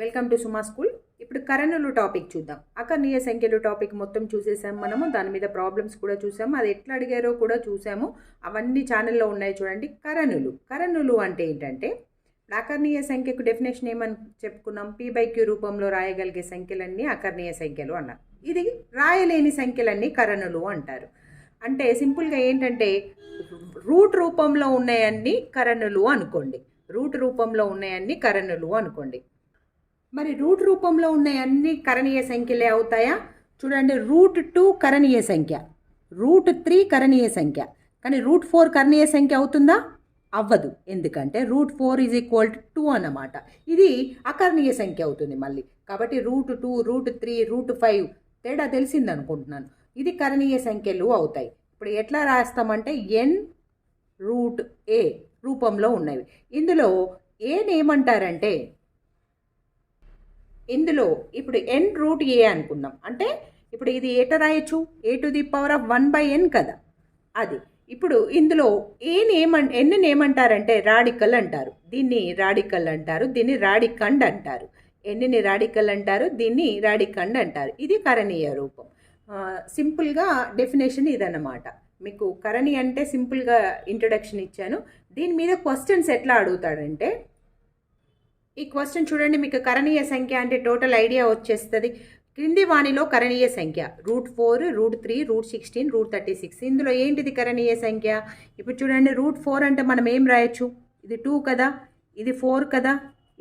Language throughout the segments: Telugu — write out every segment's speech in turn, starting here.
వెల్కమ్ టు సుమా స్కూల్ ఇప్పుడు కరణులు టాపిక్ చూద్దాం. అకర్ణీయ సంఖ్యలు టాపిక్ మొత్తం చూసేసాం మనము. దాని మీద ప్రాబ్లమ్స్ కూడా చూసాము. అది ఎట్లా అడిగారో కూడా చూసాము. అవన్నీ ఛానల్లో ఉన్నాయి చూడండి. కరణులు. కరణులు అంటే ఏంటంటే అకర్ణీయ సంఖ్యకు డెఫినేషన్ ఏమని చెప్పుకున్నాం? పీ బై క్యూ రూపంలో రాయగలిగే సంఖ్యలన్నీ అకర్ణీయ సంఖ్యలు అన్నారు. ఇది రాయలేని సంఖ్యలన్నీ కరణులు అంటారు. అంటే సింపుల్గా ఏంటంటే రూట్ రూపంలో ఉన్నాయన్నీ కరణులు అనుకోండి. రూట్ రూపంలో ఉన్నాయన్నీ కరణులు అనుకోండి. మరి రూట్ రూపంలో ఉన్న అన్ని కరణీయ సంఖ్యలే అవుతాయా? చూడండి రూట్ టూ కరణీయ సంఖ్య. రూట్ త్రీ కరణీయ సంఖ్య. కానీ రూట్ ఫోర్ కరణీయ సంఖ్య అవుతుందా? అవ్వదు. ఎందుకంటే root four is equal to two అన్నమాట. ఇది అకరణీయ సంఖ్య అవుతుంది మళ్ళీ. కాబట్టి root two root three root five తేడా తెలిసింది అనుకుంటున్నాను ఇది కరణీయ సంఖ్యలు అవుతాయి. ఇప్పుడు ఎట్లా రాస్తామంటే ఎన్ రూట్ ఏ రూపంలో ఉన్నవి. ఇందులో ఏనేమంటారంటే ఏమంటారంటే ఇందులో ఇప్పుడు ఎన్ రూట్ ఏ అనుకున్నాం అంటే ఇప్పుడు ఇది ఎట రాయొచ్చు? A to the power of one by n కదా. అది. ఇప్పుడు ఇందులో ఏని ఏమన్ ఎన్ని ఏమంటారంటే రాడికల్ అంటారు. దీన్ని రాడికల్ అంటారు. దీన్ని రాడికండ్ అంటారు. ఎన్నిని రాడికల్ అంటారు. దీన్ని రాడికండ్ అంటారు. ఇది కరణీయ రూపం. సింపుల్గా డెఫినేషన్ ఇదన్నమాట. మీకు కరణి అంటే సింపుల్గా ఇంట్రడక్షన్ ఇచ్చాను. దీని మీద క్వశ్చన్స్ ఎట్లా అడుగుతాడంటే ఈ క్వశ్చన్ చూడండి మీకు కరణీయ సంఖ్య అంటే టోటల్ ఐడియా వచ్చేస్తుంది. క్రింది వాణిలో కరణీయ సంఖ్య root four root three root sixteen root thirty six. ఇందులో ఏంటిది కరణీయ సంఖ్య? ఇప్పుడు చూడండి రూట్ ఫోర్ అంటే మనం ఏం రాయొచ్చు? ఇది టూ కదా ఇది ఫోర్ కదా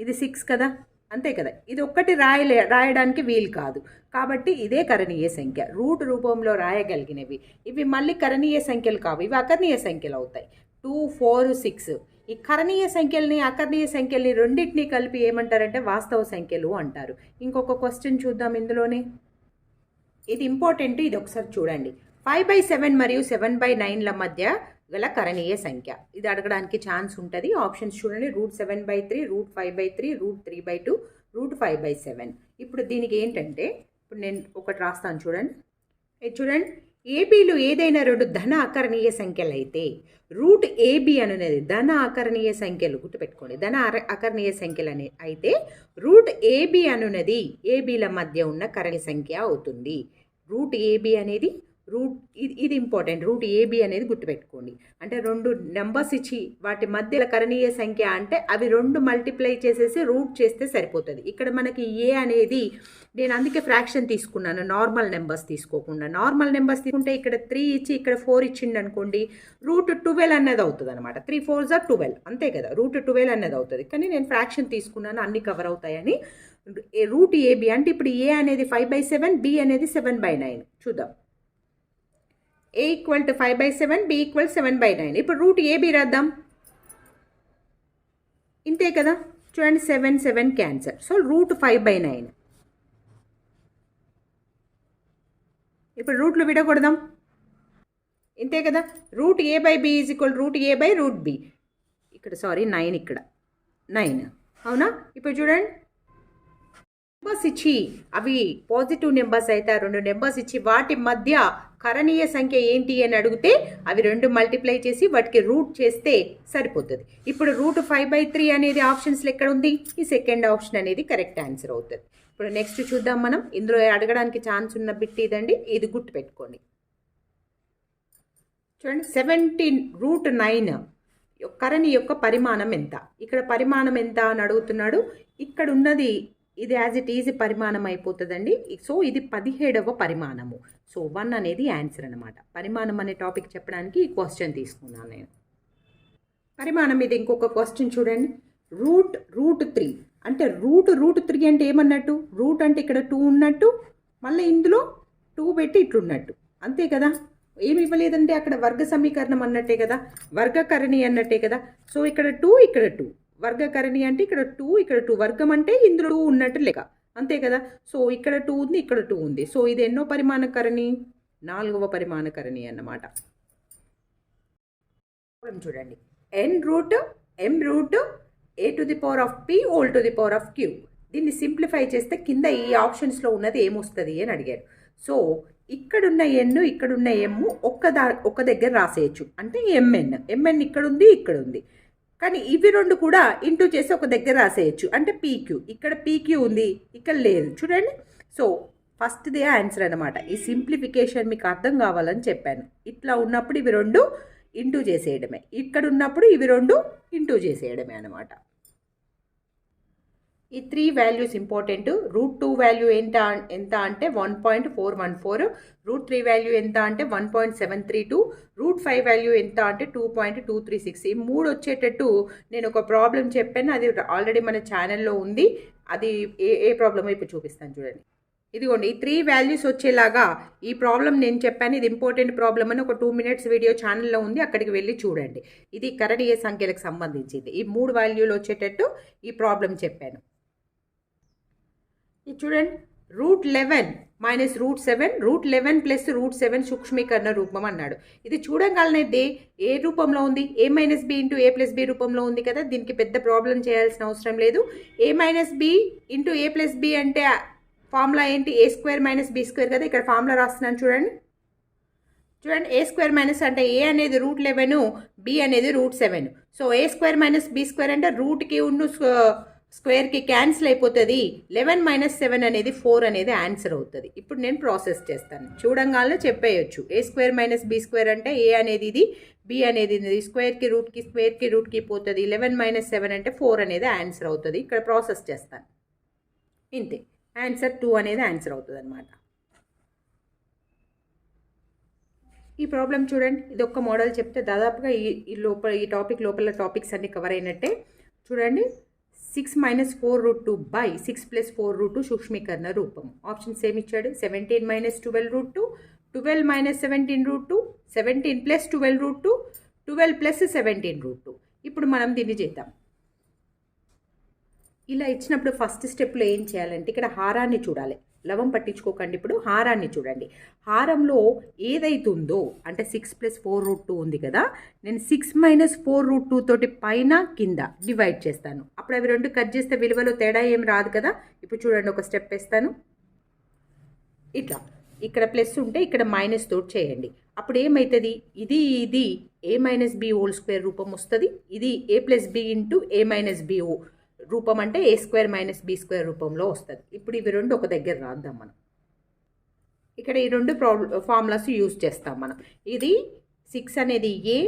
ఇది సిక్స్ కదా అంతే కదా. ఇది ఒక్కటి రాయలే రాయడానికి వీలు కాదు. కాబట్టి ఇదే కరణీయ సంఖ్య. రూట్ రూపంలో రాయగలిగినవి. ఇవి మళ్ళీ కరణీయ సంఖ్యలు కావు ఇవి అకరణీయ సంఖ్యలు అవుతాయి. Two four six. ఈ కరణీయ సంఖ్యల్ని అకర్ణీయ సంఖ్యల్ని రెండింటినీ కలిపి ఏమంటారంటే వాస్తవ సంఖ్యలు అంటారు. ఇంకొక క్వశ్చన్ చూద్దాం ఇందులోనే. ఇది ఇంపార్టెంట్ ఇది ఒకసారి చూడండి. ఫైవ్ బై సెవెన్ మరియు సెవెన్ బై నైన్ల మధ్య గల కరణీయ సంఖ్య. ఇది అడగడానికి ఛాన్స్ ఉంటుంది. ఆప్షన్స్ చూడండి. Root seven by three root five by three root three by two root five by seven ఇప్పుడు దీనికి ఏంటంటే ఇప్పుడు నేను ఒకటి రాస్తాను చూడండి. ఇది చూడండి. ఏబీలు ఏదైనా రెండు ధన ఆకరణీయ సంఖ్యలు అయితే రూట్ ఏబి అనేది ధన ఆకరణీయ సంఖ్యలు గుర్తుపెట్టుకోండి. ధన ఆకరణీయ సంఖ్యలు అనే అయితే రూట్ ఏబి అనున్నది ఏబీల మధ్య ఉన్న కరణీయ సంఖ్య అవుతుంది. రూట్ ఏబి అనేది రూట్ ఇది ఇది ఇంపార్టెంట్. రూట్ ఏబి అనేది గుర్తుపెట్టుకోండి. అంటే రెండు నెంబర్స్ ఇచ్చి వాటి మధ్యలో కరణీయ సంఖ్య అంటే అవి రెండు మల్టిప్లై చేసేసి రూట్ చేస్తే సరిపోతుంది. ఇక్కడ మనకి ఏ అనేది నేను అందుకే ఫ్రాక్షన్ తీసుకున్నాను నార్మల్ నెంబర్స్ తీసుకోకుండా. నార్మల్ నెంబర్స్ తీసుకుంటే ఇక్కడ త్రీ ఇచ్చి ఇక్కడ ఫోర్ ఇచ్చిండు అనుకోండి రూట్ ట్వెల్వ్ అనేది అవుతుంది అనమాట త్రీ ఫోర్ జా ట్వెల్వ్ అంతే కదా? రూట్ ట్వెల్వ్ అనేది అవుతుంది. కానీ నేను ఫ్రాక్షన్ తీసుకున్నాను అన్ని కవర్ అవుతాయని. రూట్ ఏబి అంటే ఇప్పుడు ఏ అనేది ఫైవ్ బై సెవెన్ బి అనేది సెవెన్ బై నైన్. చూద్దాం. A equal to five by seven b equal seven by nine ఇప్పుడు రూట్ ఏబి రాద్దాం. ఇంతే కదా? చూడండి seven seven cancel so root five by nine ఇప్పుడు రూట్లు విడకూడదాం ఇంతే కదా? Root a by b is equal root a by root b ఇక్కడ సారీ నైన్ ఇక్కడ. నైన్ అవునా? ఇప్పుడు చూడండి. నెంబర్స్ ఇచ్చి అవి పాజిటివ్ నెంబర్స్ అయితే రెండు నెంబర్స్ ఇచ్చి వాటి మధ్య కరణీయ సంఖ్య ఏంటి అని అడిగితే అవి రెండు మల్టిప్లై చేసి వాటికి రూట్ చేస్తే సరిపోతుంది. ఇప్పుడు రూట్ ఫైవ్ బై త్రీ అనేది ఆప్షన్స్లో ఎక్కడ ఉంది? ఈ సెకండ్ ఆప్షన్ అనేది కరెక్ట్ ఆన్సర్ అవుతుంది. ఇప్పుడు నెక్స్ట్ చూద్దాం మనం. ఇందులో అడగడానికి ఛాన్స్ ఉన్న బిట్ ఇదండి. ఇది గుర్తుపెట్టుకోండి. చూడండి సెవెంటీన్ రూట్ నైన్ కరణి యొక్క పరిమాణం ఎంత? ఇక్కడ పరిమాణం ఎంత అని అడుగుతున్నాడు. ఇక్కడ ఉన్నది ఇది యాజ్ ఇట్ ఈజ్ పరిమాణం అయిపోతుందండి. సో ఇది పదిహేడవ పరిమాణము. సో వన్ అనేది ఆన్సర్ అనమాట పరిమాణం అనే టాపిక్ చెప్పడానికి ఈ క్వశ్చన్ తీసుకున్నాను నేను. పరిమాణం ఇది ఇంకొక క్వశ్చన్ చూడండి. రూట్ రూట్ త్రీ అంటే రూట్ రూట్ త్రీ అంటే ఏమన్నట్టు? రూట్ అంటే ఇక్కడ టూ ఉన్నట్టు మళ్ళీ ఇందులో టూ పెట్టి ఇట్లున్నట్టు. అంతే కదా? ఏమి ఇవ్వలేదంటే అక్కడ వర్గ సమీకరణం అన్నట్టే కదా? వర్గకరణి అన్నట్టే కదా? సో ఇక్కడ టూ ఇక్కడ టూ వర్గకరణి అంటే ఇక్కడ టూ ఇక్కడ టూ. వర్గం అంటే ఇందులో టూ ఉన్నట్టు లెక్క. అంతే కదా? సో ఇక్కడ టూ ఉంది ఇక్కడ టూ ఉంది. సో ఇది ఎన్నో పరిమాణకరణి? నాలుగవ పరిమాణకరణి అన్నమాట. చూడండి. N root m root a to the power of p whole to the power of q దీన్ని సింప్లిఫై చేస్తే కింద ఈ ఆప్షన్స్లో ఉన్నది ఏమొస్తుంది అని అడిగారు. సో ఇక్కడున్న ఎన్ ఇక్కడున్న ఎమ్ ఒక్క దా ఒక్క దగ్గర రాసేయచ్చు. అంటే ఎంఎన్ ఎంఎన్ ఇక్కడ ఉంది ఇక్కడ ఉంది కానీ ఇవి రెండు కూడా ఇంటూ చేసి ఒక దగ్గర రాసేయచ్చు. అంటే పీక్యూ ఇక్కడ పీక్యూ ఉంది ఇక్కడ లేదు. చూడండి. సో ఫస్ట్దే ఆన్సర్ అనమాట ఈ సింప్లిఫికేషన్ మీకు అర్థం కావాలని చెప్పాను. ఇట్లా ఉన్నప్పుడు ఇవి రెండు ఇంటూ చేసేయడమే. ఇక్కడ ఉన్నప్పుడు ఇవి రెండు ఇంటూ చేసేయడమే అనమాట ఈ three values important root two value ఎంత ఎంత అంటే one point four one four root three value ఎంత అంటే one point seven three two root five value ఎంత అంటే two point two three six ఈ మూడు వచ్చేటట్టు నేను ఒక ప్రాబ్లం చెప్పాను. అది ఆల్రెడీ మన ఛానల్లో ఉంది. అది ఏ ఏ ప్రాబ్లమో ఇప్పుడు చూపిస్తాను చూడండి. ఇదిగోండి ఈ త్రీ వాల్యూస్ వచ్చేలాగా ఈ ప్రాబ్లం నేను చెప్పాను. ఇది ఇంపార్టెంట్ ప్రాబ్లం అని ఒక టూ మినిట్స్ వీడియో ఛానల్లో ఉంది. అక్కడికి వెళ్ళి చూడండి. ఇది కరణీయ సంఖ్యలకు సంబంధించింది. ఈ మూడు వాల్యూలు వచ్చేటట్టు ఈ ప్రాబ్లం చెప్పాను. ఇది చూడండి root eleven minus root seven root eleven plus root seven సూక్ష్మీకరణ రూపం అన్నాడు. ఇది చూడగలనేది ఏ రూపంలో ఉంది? A minus b into a plus b రూపంలో ఉంది కదా? దీనికి పెద్ద ప్రాబ్లం చేయాల్సిన అవసరం లేదు. A minus b into a plus b అంటే ఫార్ములా ఏంటి? A square minus b square కదా? ఇక్కడ ఫార్ములా రాస్తున్నాను చూడండి. చూడండి ఏ స్క్వేర్ మైనస్ అంటే ఏ అనేది రూట్ లెవెన్ బి అనేది root seven. So a square minus b square అంటే రూట్కి ఉన్న స్క్వేర్కి క్యాన్సిల్ అయిపోతుంది. లెవెన్ మైనస్ సెవెన్ అనేది ఫోర్ అనేది ఆన్సర్ అవుతుంది. ఇప్పుడు నేను ప్రాసెస్ చేస్తాను. చూడంగానే చెప్పేయచ్చు. A square minus b square అంటే ఏ అనేది ఇది బి అనేది ఇది. స్క్వేర్కి రూట్కి స్క్వేర్కి రూట్కి పోతుంది. లెవెన్ మైనస్ సెవెన్ అంటే ఫోర్ అనేది ఆన్సర్ అవుతుంది. ఇక్కడ ప్రాసెస్ చేస్తాను. ఇంతే. ఆన్సర్ టూ అనేది ఆన్సర్ అవుతుంది అనమాట ఈ ప్రాబ్లం చూడండి. ఇది ఒక్క మోడల్ చెప్తే దాదాపుగా ఈ ఈ లోపల ఈ టాపిక్ లోపల టాపిక్స్ అన్ని కవర్ అయినట్టే. చూడండి. Six minus four root two by six plus four root two సూక్ష్మీకరణ రూపం. ఆప్షన్స్ ఏమి ఇచ్చాడు? Seventeen minus twelve root two twelve minus seventeen root two seventeen plus twelve root two twelve plus seventeen root two ఇప్పుడు మనం దీన్ని చేద్దాం. ఇలా ఇచ్చినప్పుడు ఫస్ట్ స్టెప్లో ఏం చేయాలంటే ఇక్కడ హారాన్ని చూడాలి. లవం పట్టించుకోకండి ఇప్పుడు హారాన్ని చూడండి. హారంలో ఏదైతుందో అంటే six plus four root two ఉంది కదా నేను six minus four root two తోటి పైన కింద డివైడ్ చేస్తాను. అప్పుడు అవి రెండు కట్ చేస్తే విలువలో తేడా ఏం రాదు కదా? ఇప్పుడు చూడండి ఒక స్టెప్ వేస్తాను. ఇట్లా. ఇక్కడ ప్లస్ ఉంటే ఇక్కడ మైనస్ తోటి చేయండి. అప్పుడు ఏమవుతుంది ఇది ఇది a minus b whole square రూపం వస్తుంది. ఇది a plus b into a minus b రూపం అంటే a square minus b square రూపంలో వస్తుంది. ఇప్పుడు ఇవి రెండు ఒక దగ్గర రాద్దాం మనం. ఇక్కడ ఈ రెండు ప్రాబ్లం ఫార్ములాస్ యూజ్ చేస్తాం మనం. ఇది సిక్స్ అనేది ఏ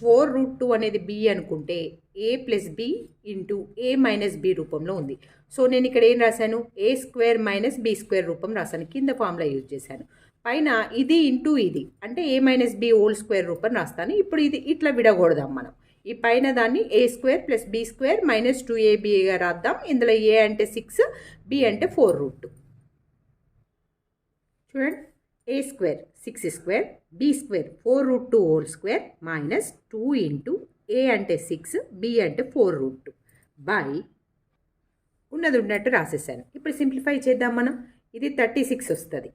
ఫోర్ రూట్ టూ అనేది బి అనుకుంటే A plus B into A minus B రూపంలో ఉంది. సో నేను ఇక్కడ ఏం రాశాను? A square minus B square రూపం రాశాను. కింద ఫార్ములా యూజ్ చేశాను. పైన ఇది ఇంటూ ఇది. అంటే A minus B whole square రూపం రాస్తాను. ఇప్పుడు ఇది ఇట్లా విడగొడదాం మనం. ఈ పైన దాన్ని A square plus B square minus two ఏబిగా రాద్దాం. ఇందులో ఏ అంటే సిక్స్ బి అంటే ఫోర్ రూట్ చూడండి. A square six square B square four root two whole square minus two into A అంటే సిక్స్ బి అంటే ఫోర్ రూట్ టూ బై ఉన్నది ఉన్నట్టు రాసేసాను. ఇప్పుడు సింప్లిఫై చేద్దాం మనం. ఇది థర్టీ సిక్స్ వస్తుంది.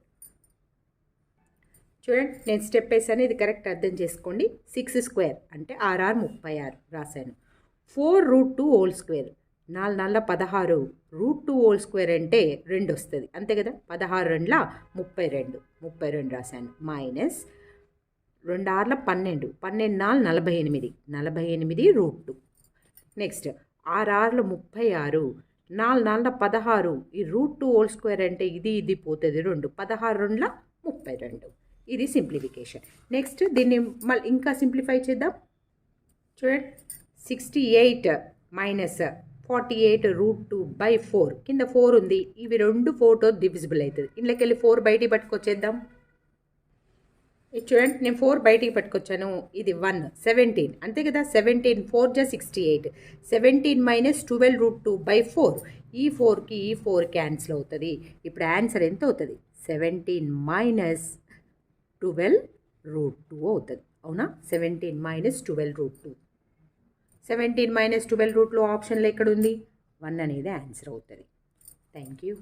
చూడండి నేను స్టెప్ వేసాను ఇది కరెక్ట్ అర్థం చేసుకోండి. సిక్స్ స్క్వేర్ అంటే ఆర్ఆర్ ముప్పై ఆరు రాశాను. Four root two whole square నాలుగు నాలుగు పదహారు రూట్ టూ హోల్ స్క్వేర్ అంటే రెండు వస్తుంది. అంతే కదా? పదహారు రెండుల ముప్పై రెండు. ముప్పై రెండు రాశాను. మైనస్ రెండు ఆర్ల పన్నెండు. పన్నెండు నాలుగు నలభై ఎనిమిది. నలభై ఎనిమిది రూట్ టూ నెక్స్ట్ ఆరు ఆరుల ముప్పై ఆరు. నాలుగు నాలుగు పదహారు. ఈ రూట్ టూ హోల్ స్క్వేర్ అంటే ఇది ఇది పోతుంది రెండు. పదహారు రెండుల ముప్పై రెండు. ఇది సింప్లిఫికేషన్. నెక్స్ట్ దీన్ని మళ్ళీ ఇంకా సింప్లిఫై చేద్దాం. చూడండి sixty eight minus forty eight root two by four కింద ఫోర్ ఉంది. ఇవి రెండు ఫోటో డివిజిబుల్ అవుతుంది ఇంట్లోకెళ్ళి ఫోర్ బయటికి పట్టుకొచ్చేద్దాం. ఇది చూడండి నేను ఫోర్ బయటికి పట్టుకొచ్చాను. ఇది వన్ సెవెంటీన్ అంతే కదా? సెవెంటీన్ ఫోర్ జా sixty eight seventeen minus twelve root two by four ఈ ఫోర్కి ఈ ఫోర్ క్యాన్సిల్ అవుతుంది. ఇప్పుడు ఆన్సర్ ఎంత అవుతుంది? Seventeen minus twelve root two అవుతుంది. అవునా? Seventeen minus twelve root two. Seventeen minus twelve రూట్లో ఆప్షన్లో ఎక్కడ ఉంది? వన్ అనేది ఆన్సర్ అవుతుంది. Thank you